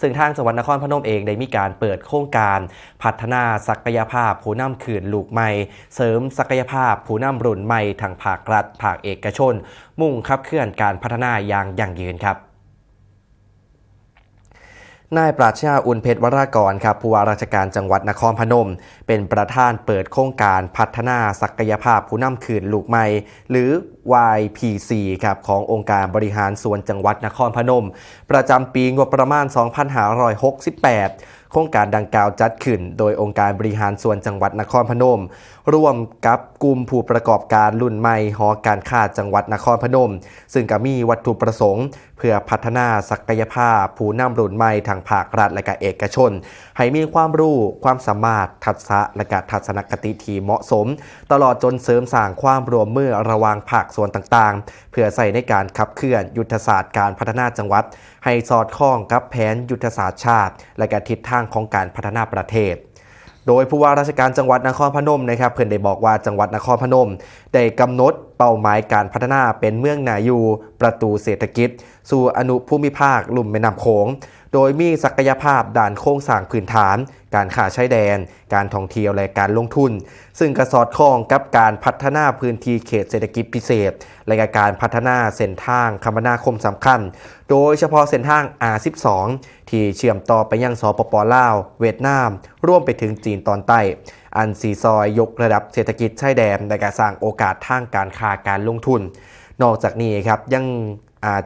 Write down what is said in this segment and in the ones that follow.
ซึ่งทางจังหวัดนครพนมเองได้มีการเปิดโครงการพัฒนาศักยภาพผู้นำขืนลูกใหม่ เสริมศักยภาพผู้นำรุ่นใหม่ทางภาครัฐภาคเอกชน มุ่งขับเคลื่อนการพัฒนาอย่างยั่งยืนครับนายปราชญาอุ่นเพชรวรากรครับผู้ว่าราชการจังหวัดนครพนม เป็นประธานเปิดโครงการพัฒนาศักยภาพผู้นำคืนลูกใหม่ หรือ YPC ครับขององค์การบริหารส่วนจังหวัดนครพนม ประจำปีงบประมาณ 2568 โครงการดังกล่าวจัดขึ้น โดยองค์การบริหารส่วนจังหวัดนครพนม ร่วมกับกลุ่มผู้ประกอบการรุ่นใหม่หอการค้าจังหวัดนครพนม ซึ่งก็มีวัตถุประสงค์ เพื่อพัฒนาศักยภาพ ผู้นำรุ่นใหม่ทางภาครัฐและก็เอกชน ให้มีความรู้ความสามารถทักษะและก็ทัศนคติที่เหมาะสม ตลอดจนเสริมสร้างความร่วมมือระหว่างภาคส่วนต่างๆ เพื่อใส่ในการขับเคลื่อนยุทธศาสตร์การพัฒนาจังหวัด ให้สอดคล้องกับแผนยุทธศาสตร์ชาติ และกทิศทางของการพัฒนาประเทศโดยผู้ว่าราชการจังหวัดนครพนมนะครับเพื่อนได้บอกว่าจังหวัดนครพนม ได้กำหนดเป้าหมายการพัฒนาเป็นเมืองนายูประตูเศรษฐกิจ สู่อนุภูมิภาคลุ่มแม่น้ำโขง โดยมีศักยภาพด้านโครงสร้างพื้นฐาน การขาชายแดน การท่องเที่ยวและการลงทุน ซึ่งกระสอดคล้องกับการพัฒนาพื้นที่เขตเศรษฐกิจพิเศษ และการพัฒนาเส้นทางคมนาคมสำคัญ โดยเฉพาะเส้นทาง R12 ที่เชื่อมต่อไปยังสปปลาว เวียดนาม ร่วมไปถึงจีนตอนใต้ อันสีซอยยกระดับเศรษฐกิจชายแดนและการสร้างโอกาสทางการค้าการลงทุน นอกจากนี้ครับยัง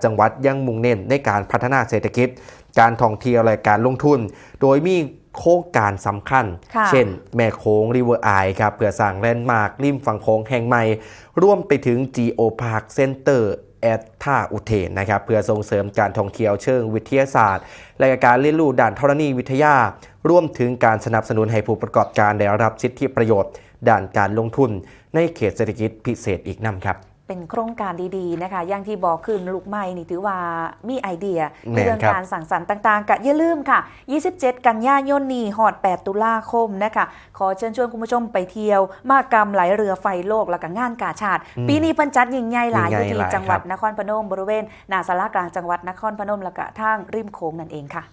จังหวัดยังมุ่งเน้นในการพัฒนาเศรษฐกิจ การท่องเที่ยวและการลงทุน โดยมีโครงการสำคัญค่ะเช่น แม่โค้งริเวอร์ไอครับเพื่อสร้างแลนด์มาร์คริมฝั่งโค้งแห่งใหม่ ร่วมไปถึง Geo Park Center แอดท่าอุเทนนะครับเพื่อส่งเสริมการท่องเที่ยวเชิงวิทยาศาสตร์ และการเรียนรู้ด้านธรณีวิทยา ร่วมถึงการสนับสนุนให้ผู้ประกอบการได้รับสิทธิประโยชน์ ด้านการลงทุน ในเขตเศรษฐกิจพิเศษอีกนำครับ เป็นโครงการดีๆนะคะอย่างที่บอกคือลูกใหม่นี่ถือว่ามีไอเดียแม่นเรื่องครับการสั่งสรรค์ต่างๆกะอย่าลืมค่ะ 27 กันยายนนี้หอด 8 ตุลาคมนะคะขอเชิญชวนคุณผู้ชมไปเที่ยว มากรรมไหลเรือไฟโลกและก็งานกาชาติอืมปีนี้เพิ่นจัดยิ่งใหญ่หลายอยู่ยิ่งใหญ่ที่หลายจังหวัดครับนครพนมบริเวณหนาสารากลางจังหวัดนครพนมและก็ทางริมโขงนั่นเองค่ะ